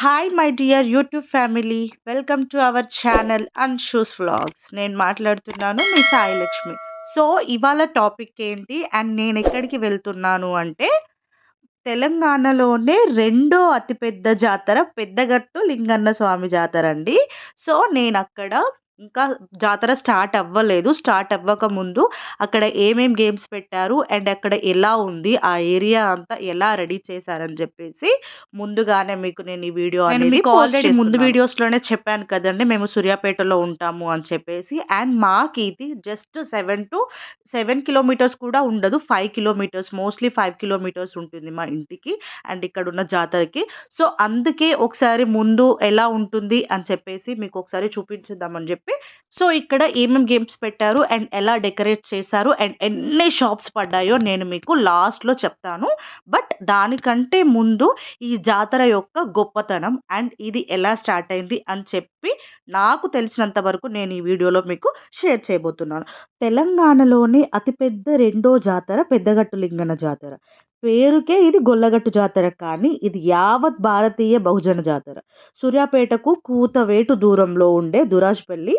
Hi my dear YouTube family welcome to our channel and shoes vlogs నేను మాట్లాడుతున్నాను మీ Sai Lakshmi so ఇవాళ topic ఏంటి అండ్ నేను ఎక్కడికి వెళ్తున్నాను అంటే తెలంగాణలోనే రెండో అతిపెద్ద జాతర పెద్దగట్టు లింగన్న స్వామి జాతర అండి. సో నేను అక్కడ ఇంకా జాతర స్టార్ట్ అవ్వలేదు. స్టార్ట్ అవ్వక ముందు అక్కడ ఏమేం గేమ్స్ పెట్టారు? అండ్ అక్కడ ఎలా ఉంది? ఆ ఏరియా అంతా ఎలా రెడీ చేశారని చెప్పేసి ముందుగానే మీకు నేను ఈ వీడియో అనేది already ముందు. వీడియోస్లోనే చెప్పాను కదండి మేము సూర్యాపేటలో ఉంటాము అని చెప్పేసి. అండ్ మాకు ఇది just seven to seven kilometres కూడా ఉండదు. Five kilometres mostly five kilometres ఉంటుంది మా ఇంటికి అండ్ ఇక్కడ ఉన్న జాతరకి. సో అందుకే ఒకసారి ముందు ఎలా ఉంటుంది అని చెప్పేసి మీకు ఒకసారి చూపించుద్దామని చెప్పి. సో ఇక్కడ ఏమేమి గేమ్స్ పెట్టారు అండ్ ఎలా డెకరేట్ చేశారు అండ్ ఎన్ని షాప్స్ పడ్డాయో నేను మీకు లాస్ట్లో చెప్తాను. బట్ దానికంటే ముందు ఈ జాతర యొక్క గొప్పతనం అండ్ ఇది ఎలా స్టార్ట్ అయింది అని చెప్పి నాకు తెలిసినంత వరకు నేను ఈ వీడియోలో మీకు షేర్ చేయబోతున్నాను. తెలంగాణలోని అతిపెద్ద రెండో జాతర పెద్దగట్టు లింగన జాతర. పేరుకే ఇది గొల్లగట్టు జాతర కానీ ఇది యావత్ భారతీయ బహుజన జాతర. సూర్యాపేటకు కూతవేటు దూరంలో ఉండే దురాజ్పల్లి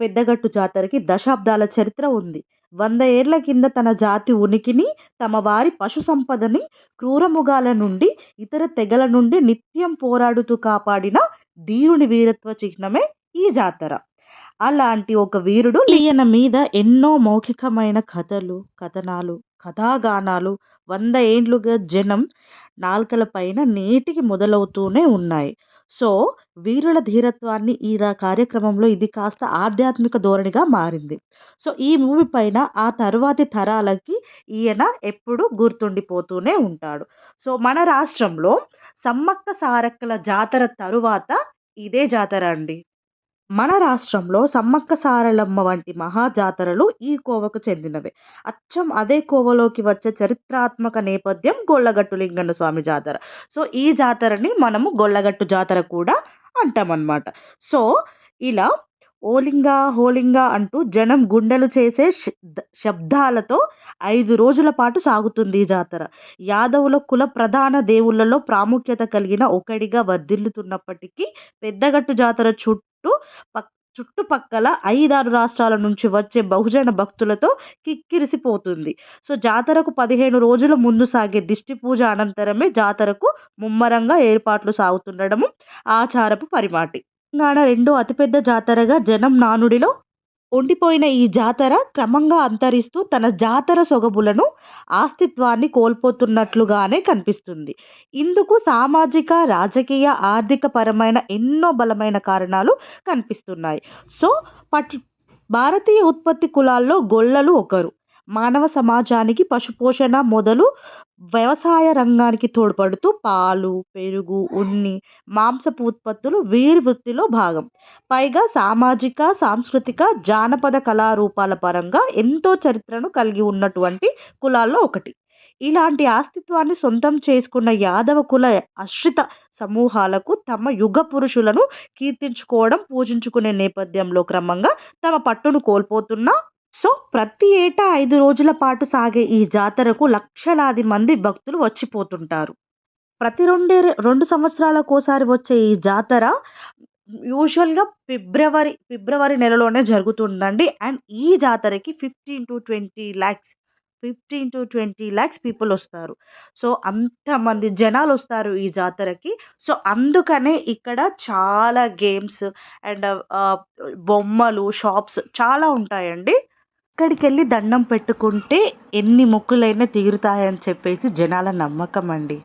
పెద్దగట్టు జాతరకి దశాబ్దాల చరిత్ర ఉంది. వంద ఏళ్ళ కింద తన జాతి ఉనికిని తమ వారి పశు సంపదని క్రూరముగాల నుండి ఇతర తెగల నుండి నిత్యం పోరాడుతూ కాపాడిన ధీరుని వీరత్వ చిహ్నమే ఈ జాతర. అలాంటి ఒక వీరుడు ఈయన మీద ఎన్నో మౌఖికమైన కథలు కథనాలు కథాగానాలు వంద ఏండ్లుగా జనం నాల్కల పైన నేటికి మొదలవుతూనే ఉన్నాయి. సో వీరుల ధీరత్వాన్ని ఈ కార్యక్రమంలో ఇది కాస్త ఆధ్యాత్మిక ధోరణిగా మారింది. సో ఈ మూవీ పైన ఆ తరువాతి తరాలకి ఈయన ఎప్పుడు గుర్తుండిపోతూనే ఉంటాడు. సో మన రాష్ట్రంలో సమ్మక్క సారక్కల జాతర తరువాత ఇదే జాతర అండి. మన రాష్ట్రంలో సమ్మక్క సారలమ్మ వంటి మహా జాతరలు ఈ కోవకు చెందినవే. అచ్చం అదే కోవలోకి వచ్చే చరిత్రాత్మక నేపథ్యం గొల్లగట్టు లింగన్న స్వామి జాతర. సో ఈ జాతరని మనము గొల్లగట్టు జాతర కూడా అంటామన్నమాట. సో ఇలా ఓలింగా హోలింగా అంటూ జనం గుండెలు చేసే శబ్దాలతో ఐదు రోజుల పాటు సాగుతుంది ఈ జాతర. యాదవుల కుల ప్రధాన దేవుళ్ళలో ప్రాముఖ్యత కలిగిన ఒకడిగా వర్ధిల్లుతున్నప్పటికీ పెద్దగట్టు జాతర చుట్టూ పక్ చుట్టుపక్కల ఐదారు రాష్ట్రాల నుంచి వచ్చే బహుజన భక్తులతో కిక్కిరిసిపోతుంది. సో జాతరకు పదిహేను రోజుల ముందు సాగే దిష్టి పూజ అనంతరమే జాతరకు ముమ్మరంగా ఏర్పాట్లు సాగుతుండడము ఆచారపు పరిమాటి. తెలంగాణ రెండో అతిపెద్ద జాతరగా జనం నానుడిలో ఉండిపోయిన ఈ జాతర క్రమంగా అంతరిస్తూ తన జాతర సొగబులను ఆస్తిత్వాన్ని కోల్పోతున్నట్లుగానే కనిపిస్తుంది. ఇందుకు సామాజిక రాజకీయ ఆర్థిక పరమైన ఎన్నో బలమైన కారణాలు కనిపిస్తున్నాయి. సో పట్ భారతీయ ఉత్పత్తి కులాల్లో గొల్లలు ఒకరు. మానవ సమాజానికి పశుపోషణ మొదలు వ్యవసాయ రంగానికి తోడ్పడుతూ పాలు పెరుగు ఉన్ని మాంసపు ఉత్పత్తులు వీరి వృత్తిలో భాగం. పైగా సామాజిక సాంస్కృతిక జానపద కళారూపాల పరంగా ఎంతో చరిత్రను కలిగి ఉన్నటువంటి కులాల్లో ఒకటి. ఇలాంటి అస్తిత్వాన్ని సొంతం చేసుకున్న యాదవ కుల అశ్రిత సమూహాలకు తమ యుగ పురుషులను కీర్తించుకోవడం పూజించుకునే నేపథ్యంలో క్రమంగా తమ పట్టును కోల్పోతున్న సో ప్రతి ఏటా ఐదు రోజుల పాటు సాగే ఈ జాతరకు లక్షలాది మంది భక్తులు వచ్చిపోతుంటారు. ప్రతి రెండే రెండు సంవత్సరాలకోసారి వచ్చే ఈ జాతర యూజువల్గా ఫిబ్రవరి ఫిబ్రవరి నెలలోనే జరుగుతుందండి. అండ్ ఈ జాతరకి fifteen to twenty lakhs fifteen to twenty lakhs people వస్తారు. సో అంతమంది జనాలు వస్తారు ఈ జాతరకి. సో అందుకనే ఇక్కడ చాలా గేమ్స్ అండ్ బొమ్మలు షాప్స్ చాలా ఉంటాయండి. అక్కడికి వెళ్ళి దండం పెట్టుకుంటే ఎన్ని మొక్కులైనా తీరుతాయని చెప్పేసి జనాల నమ్మకం అండి.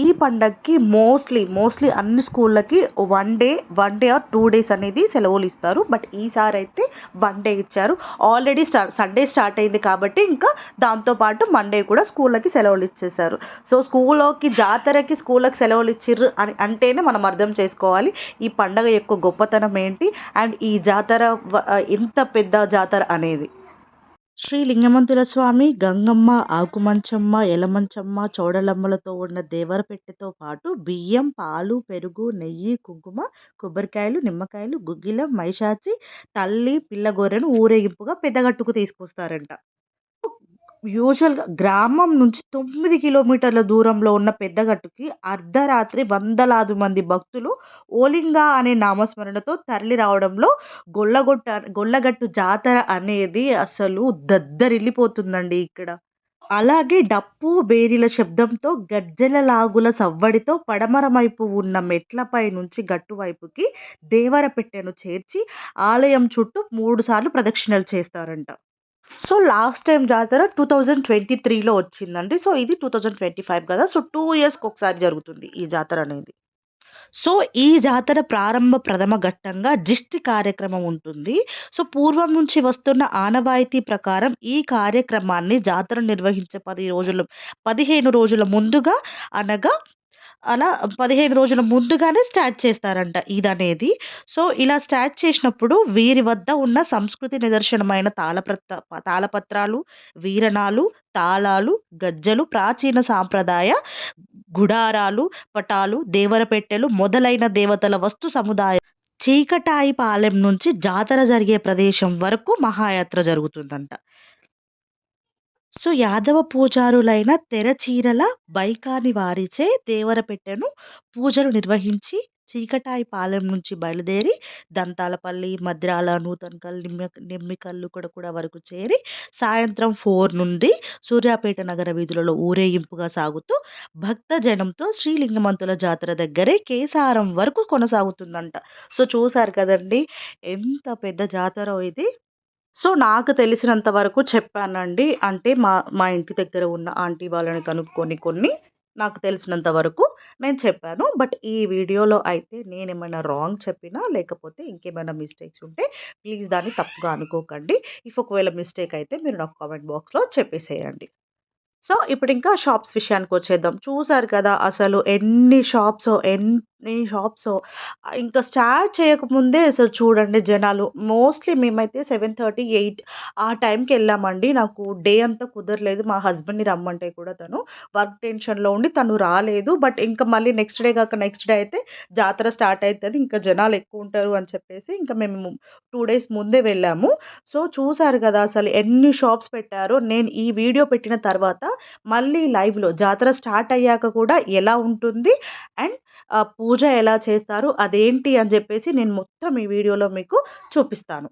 ఈ పండగకి మోస్ట్లీ మోస్ట్లీ అన్ని స్కూళ్ళకి one day one day or two days అనేది సెలవులు ఇస్తారు. బట్ ఈసారి అయితే వన్ డే ఇచ్చారు. ఆల్రెడీ స్టార్ట్ సండే స్టార్ట్ అయింది కాబట్టి ఇంకా దాంతోపాటు మండే కూడా స్కూళ్ళకి సెలవులు ఇచ్చేసారు సో స్కూల్లోకి జాతరకి స్కూళ్ళకి సెలవులు ఇచ్చిర్రు అని అంటేనే మనం అర్థం చేసుకోవాలి. ఈ పండగ యొక్క గొప్పతనం ఏంటి? అండ్ ఈ జాతర ఇంత ఎంత పెద్ద జాతర అనేది. శ్రీ లింగమంతుల స్వామి గంగమ్మ ఆకుమంచమ్మ ఎలమంచమ్మ చౌడలమ్మలతో ఉన్న దేవరపెట్టెతో పాటు బియ్యం పాలు పెరుగు నెయ్యి కుంకుమ కొబ్బరికాయలు నిమ్మకాయలు గుగ్గిలం మైషాచి తల్లి పిల్లగొర్రెను ఊరేగింపుగా పెద్దగట్టుకు తీసుకొస్తారంట. యూజువల్‌గా గ్రామం నుంచి తొమ్మిది కిలోమీటర్ల దూరంలో ఉన్న పెద్దగట్టుకి అర్ధరాత్రి వందలాది మంది భక్తులు ఓలింగా అనే నామస్మరణతో తరలి రావడంలో గొల్లగొట్ట గొల్లగట్టు జాతర అనేది అసలు దద్దరిల్లిపోతుందండి ఇక్కడ. అలాగే డప్పు, బేరీల శబ్దంతో, గజ్జెల లాగుల సవ్వడితో పడమర వైపు ఉన్న మెట్లపై నుంచి గట్టు వైపుకి దేవరపెట్టెను చేర్చి ఆలయం చుట్టూ 3 సార్లు ప్రదక్షిణలు చేస్తారంట. సో, లాస్ట్ టైం జాతర 2023లో వచ్చిందండి. సో, ఇది 2025 కదా! సో, టూ ఇయర్స్కి ఒకసారి జరుగుతుంది ఈ జాతర అనేది. సో, ఈ జాతర ప్రారంభ ప్రథమ ఘట్టంగా దిష్టి కార్యక్రమం ఉంటుంది. సో, పూర్వం నుంచి వస్తున్న ఆనవాయితీ ప్రకారం ఈ కార్యక్రమాన్ని జాతర నిర్వహించే పది రోజులు 15 రోజుల ముందుగా అనగా అలా 15 రోజుల ముందుగానే స్టార్ట్ చేస్తారంట ఇదనేది. సో, ఇలా స్టార్ట్ చేసినప్పుడు వీరి వద్ద ఉన్న సంస్కృతి నిదర్శనమైన తాళప్రత తాళపత్రాలు, వీరణాలు, తాళాలు, గజ్జలు ప్రాచీన సాంప్రదాయ గుడారాలు, పటాలు, దేవరపెట్టెలు మొదలైన దేవతల వస్తు సముదాయం చీకటాయిపాలెం నుంచి జాతర జరిగే ప్రదేశం వరకు మహాయాత్ర జరుగుతుందంట. సో, యాదవ పూజారులైన తెరచీరల బైకాని వారిచే దేవరపెట్టెను పూజలు నిర్వహించి చీకటాయిపాలెం నుంచి బయలుదేరి దంతాలపల్లి, మద్రాల, నూతన్కల్, నిమ్మ నిమ్మికల్లు కూడా కూడా వరకు చేరి సాయంత్రం ఫోర్ నుండి సూర్యాపేట నగర వీధులలో ఊరేగింపుగా సాగుతూ భక్తజనంతో శ్రీలింగమంతుల జాతర దగ్గరే కేసారం వరకు కొనసాగుతుందంట. సో, చూసారు కదండీ! ఎంత పెద్ద జాతరో ఇది. సో, నాకు తెలిసినంత వరకు చెప్పానండి. అంటే మా మా ఇంటి దగ్గర ఉన్న ఆంటీ వాళ్ళని కనుక్కొని కొన్ని నాకు తెలిసినంత వరకు నేను చెప్పాను. బట్ ఈ వీడియోలో అయితే నేనేమైనా రాంగ్ చెప్పినా, లేకపోతే ఇంకేమైనా మిస్టేక్స్ ఉంటే ప్లీజ్ దాన్ని తప్పుగా అనుకోకండి. ఇఫ్ ఒకవేళ మిస్టేక్ అయితే మీరు నాకు కామెంట్ బాక్స్‌లో చెప్పేసేయండి. సో, ఇప్పుడు ఇంకా షాప్స్ విషయానికి వచ్చేద్దాం చూసారు కదా! అసలు ఎన్ని షాప్స్ ఎంత ఈ షాప్స్ ఇంకా స్టార్ట్ చేయకముందే అసలు చూడండి జనాలు. మోస్ట్‌లీ మేమైతే 7:30, 8 ఆ టైంకి వెళ్ళామండి నాకు డే అంతా కుదరలేదు. మా హస్బెండ్‌ని రమ్మంటే కూడా తను వర్క్ టెన్షన్‌లో ఉండి తను రాలేదు. బట్ ఇంకా మళ్ళీ నెక్స్ట్ డే కాక నెక్స్ట్ డే అయితే జాతర స్టార్ట్ అవుతుంది ఇంకా జనాలు ఎక్కువ ఉంటారు అని చెప్పేసి ఇంకా మేము టూ డేస్ ముందే వెళ్ళాము. సో, చూసారు కదా! అసలు ఎన్ని షాప్స్ పెట్టారో. నేను ఈ వీడియో పెట్టిన తర్వాత మళ్ళీ లైవ్‌లో జాతర స్టార్ట్ అయ్యాక కూడా ఎలా ఉంటుంది అండ్ పూజ ఎలా చేస్తారు, అదేంటి అని చెప్పేసి నేను మొత్తం ఈ వీడియోలో మీకు చూపిస్తాను.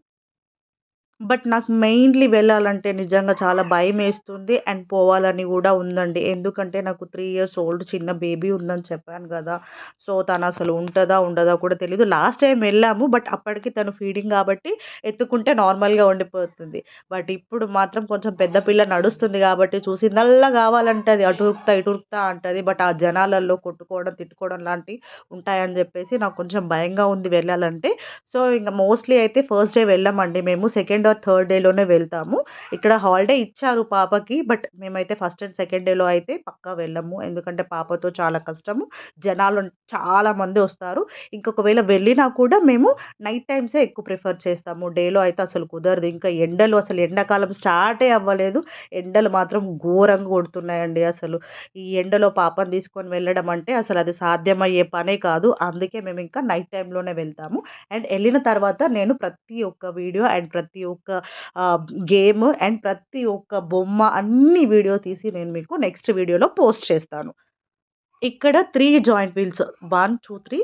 బట్ నాకు మెయిన్‌లీ వెళ్ళాలంటే నిజంగా చాలా భయమేస్తుంది. అండ్ పోవాలని కూడా ఉందండి. ఎందుకంటే నాకు త్రీ ఇయర్స్ ఓల్డ్ చిన్న బేబీ ఉందని చెప్పాను కదా సో, తను అసలు ఉంటుందా ఉండదా? కూడా తెలీదు. లాస్ట్ టైం వెళ్ళాము. బట్ అప్పటికి తను ఫీడింగ్ కాబట్టి ఎత్తుకుంటే నార్మల్‌గా ఉండిపోతుంది. బట్ ఇప్పుడు మాత్రం కొంచెం పెద్ద పిల్ల నడుస్తుంది కాబట్టి చూసిందల్లా గావాలంటది. అటు ఉరుకుతా, ఇటు ఉరుకుతా అంటది. బట్ ఆ జనాలలో కొట్టుకోవడం, తిట్టుకోవడం లాంటివి ఉంటాయని చెప్పేసి నాకు కొంచెం భయంగా ఉంది వెళ్ళాలంటే. సో, ఇంకా మోస్ట్‌లీ అయితే ఫస్ట్ డే వెళ్ళమండి మేము. సెకండ్ ఆర్ థర్డ్ డేలోనే వెళ్తాము. ఇక్కడ హాలిడే ఇచ్చారు పాపకి. బట్ మేమైతే ఫస్ట్ అండ్ సెకండ్ డేలో అయితే పక్కా వెళ్ళము. ఎందుకంటే పాపతో చాలా కష్టము. జనాలు చాలా మంది వస్తారు. ఇంకొకవేళ వెళ్ళినా కూడా మేము నైట్ టైమ్సే ఎక్కువ ప్రిఫర్ చేస్తాము. డేలో అయితే అసలు కుదరదు. ఇంకా ఎండలు అసలు ఎండాకాలం స్టార్టే అవ్వలేదు. ఎండలు మాత్రం ఘోరంగా కొడుతున్నాయండి అసలు. ఈ ఎండలో పాపని తీసుకొని వెళ్ళడం అంటే అసలు అది సాధ్యమయ్యే పనే కాదు. అందుకే మేము ఇంకా నైట్ టైంలోనే వెళ్తాము. అండ్ వెళ్ళిన తర్వాత నేను ప్రతి ఒక్క వీడియో అండ్ ప్రతి ఒక్క ఒక్క గేమ్ అండ్ ప్రతి ఒక్క బొమ్మ అన్ని వీడియో తీసి నేను మీకు నెక్స్ట్ వీడియోలో పోస్ట్ చేస్తాను. ఇక్కడ three joint wheels one two three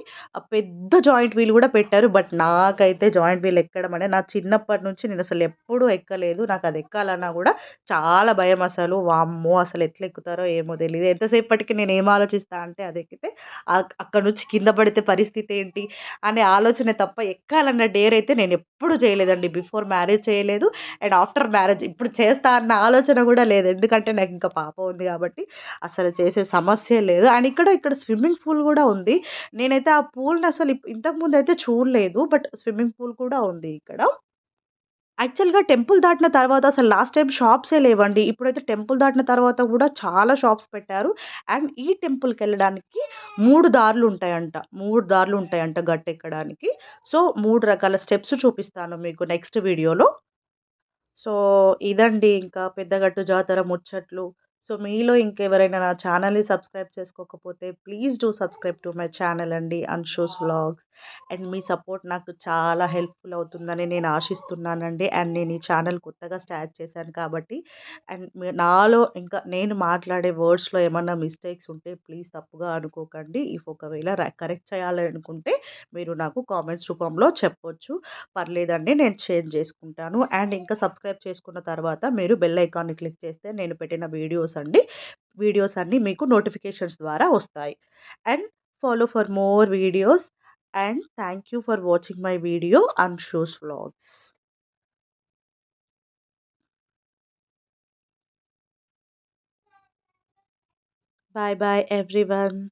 పెద్ద జాయింట్ వీల్ కూడా పెట్టారు. బట్ నాకైతే జాయింట్ వీల్ ఎక్కడం నా చిన్నప్పటి నుంచి నేను అసలు ఎప్పుడూ ఎక్కలేదు. నాకు అది ఎక్కాలన్నా కూడా చాలా భయం అసలు వామ్మో! అసలు ఎట్లా ఎక్కుతారో ఏమో తెలియదు ఎంతసేపటికి నేను ఏం ఆలోచిస్తా అంటే అది ఎక్కితే అక్కడి నుంచి కింద పడితే పరిస్థితి ఏంటి అనే ఆలోచన తప్ప ఎక్కాలన్న డేర్ అయితే నేను ఎప్పుడు చేయలేదండి. బిఫోర్ మ్యారేజ్ చేయలేదు. అండ్ ఆఫ్టర్ మ్యారేజ్ ఇప్పుడు చేస్తా అన్న ఆలోచన కూడా లేదు. ఎందుకంటే నాకు ఇంకా పాప ఉంది కాబట్టి అసలు చేసే సమస్య లేదు. అండ్ ఇక్కడ ఇక్కడ స్విమ్మింగ్ పూల్ కూడా ఉంది. నేనైతే ఆ పూల్‌ని అసలు ఇంతకుముందు అయితే చూడలేదు. బట్ స్విమ్మింగ్ పూల్ కూడా ఉంది ఇక్కడ. యాక్చువల్‌గా టెంపుల్ దాటిన తర్వాత అసలు లాస్ట్ టైం షాప్సే లేవండి. ఇప్పుడైతే టెంపుల్ దాటిన తర్వాత కూడా చాలా షాప్స్ పెట్టారు. అండ్ ఈ టెంపుల్కి వెళ్ళడానికి మూడు దారులు ఉంటాయంట మూడు దారులు ఉంటాయంట గట్టు ఎక్కడానికి సో, మూడు రకాల స్టెప్స్ చూపిస్తాను మీకు నెక్స్ట్ వీడియోలో. సో, ఇదండి ఇంకా పెద్దగట్టు జాతర ముచ్చట్లు. సో మీలో ఇంకెవరైనా నా ఛానల్ని సబ్స్క్రైబ్ చేసుకోకపోతే please do subscribe to my channel అండి అన్షోస్ వ్లాగ్స్. అండ్ మీ సపోర్ట్ నాకు చాలా హెల్ప్ఫుల్ అవుతుందని నేను ఆశిస్తున్నానండి. అండ్ నేను ఈ ఛానల్ కొత్తగా స్టార్ట్ చేశాను కాబట్టి. అండ్ నాలో ఇంకా నేను మాట్లాడే వర్డ్స్లో ఏమన్నా మిస్టేక్స్ ఉంటే ప్లీజ్ తప్పుగా అనుకోకండి. ఇఫ్ ఒకవేళ కరెక్ట్ చేయాలి అనుకుంటే మీరు నాకు కామెంట్స్ రూపంలో చెప్పొచ్చు. పర్లేదండి నేను చేంజ్ చేసుకుంటాను. అండ్ ఇంకా సబ్స్క్రైబ్ చేసుకున్న తర్వాత మీరు బెల్ ఐకాన్ని క్లిక్ చేస్తే నేను పెట్టిన వీడియోస్ అండి వీడియోస్ అన్నీ మీకు నోటిఫికేషన్స్ ద్వారా వస్తాయి. And follow for more videos and thank you for watching my video and shows vlogs. Bye bye everyone.